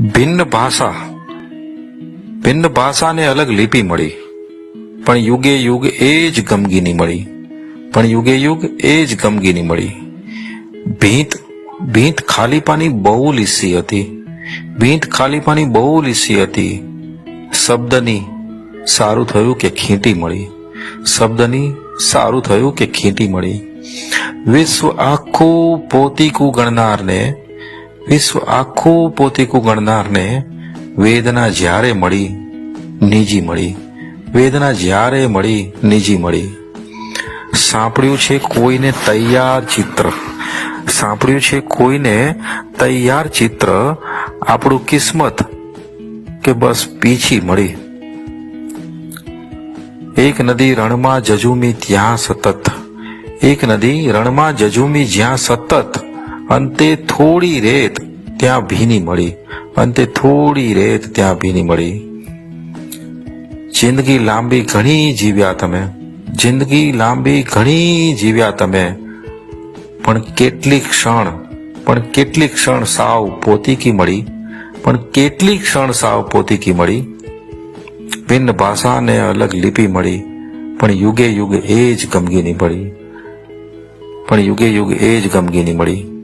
ભિન્ન ભાષા. ભિન્ન ભાષાને અલગ લિપિ મળી. પણ યુગે યુગ એ જ ગમગીની મળી. પણ યુગે યુગ એ જ ગમગીની મળી. ભીંત ભીંત ખાલીપાની બહુ લીસી હતી. ભીંત ખાલીપાની બહુ લીસી હતી. શબ્દની સારું થયું કે ખીંટી મળી. શબ્દની સારું થયું કે ખીંટી મળી. વિશ્વ આખું પોતીકું ગણનારને વિશ્વ આખું પોતીકું ગણનારને વેદના જ્યારે મળી, નીજી મળી. વેદના જ્યારે મળી, નીજી મળી. સાંપડ્યું છે કોઈને તૈયાર ચિત્ર. સાંપડ્યું છે કોઈને તૈયાર ચિત્ર. આપણું કિસ્મત કે બસ પીછી મળી. એક નદી રણમાં જજુમી ત્યાં સતત. એક નદી રણમાં જજુમી જ્યાં સતત. અંતે થોડી રેત ત્યાં ભીની મળી. અંતે થોડી રેત ત્યાં ભીની મળી. જિંદગી લાંબી ઘણી જીવ્યા તમે. જિંદગી લાંબી ઘણી જીવ્યા તમે. પણ કેટલીક ક્ષણ, પણ કેટલી ક્ષણ સાવ પોતીકી મળી. પણ કેટલી ક્ષણ સાવ પોતીકી મળી. ભિન્ન ભાષાને અલગ લિપિ મળી. પણ યુગે યુગ એ જ ગમગીની મળી. પણ યુગે યુગ એ જ ગમગીની મળી.